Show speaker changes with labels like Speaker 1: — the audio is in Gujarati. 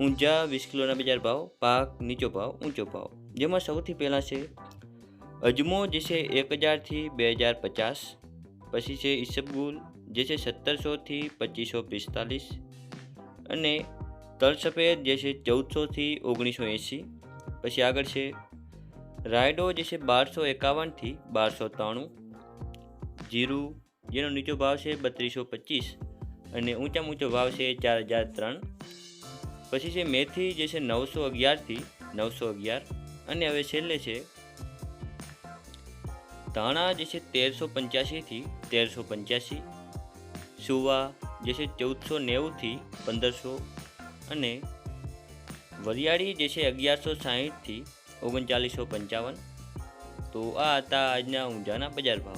Speaker 1: ઊંઝા, વીસ કિલોના બજાર ભાવ, પાક નીચો ભાવ, ઊંચો ભાવ. જેમાં સૌથી પહેલાં છે અજમો, જે છે એક હજારથી બે હજાર પચાસ. પછી છે ઈસબગુલ, જે છે સત્તરસોથી પચીસો પિસ્તાલીસ. અને તલ સફેદ જે છે ચૌદસોથી ઓગણીસો એંસી. પછી આગળ છે રાયડો, જે છે બારસો એકાવનથી બારસો ત્રાણું. જીરું, જેનો નીચો ભાવ છે બત્રીસો પચીસ. અને ઊંચામાં ઊંચો ભાવ છે ચાર હજાર ત્રણ. પછી છે મેથી જે છે નવસો અગિયારથી નવસો અગિયાર. અને હવે છેલ્લે છે ધાણા જે છે તેરસો પંચ્યાસીથી તેરસો પંચ્યાસી. સુવા જે છે ચૌદસો નેવુંથી પંદરસો. અને વરિયાળી જે છે અગિયારસો સાહીઠથી ઓગણચાલીસો પંચાવન. તો આ હતા આજના ઊંઝાના બજાર ભાવ.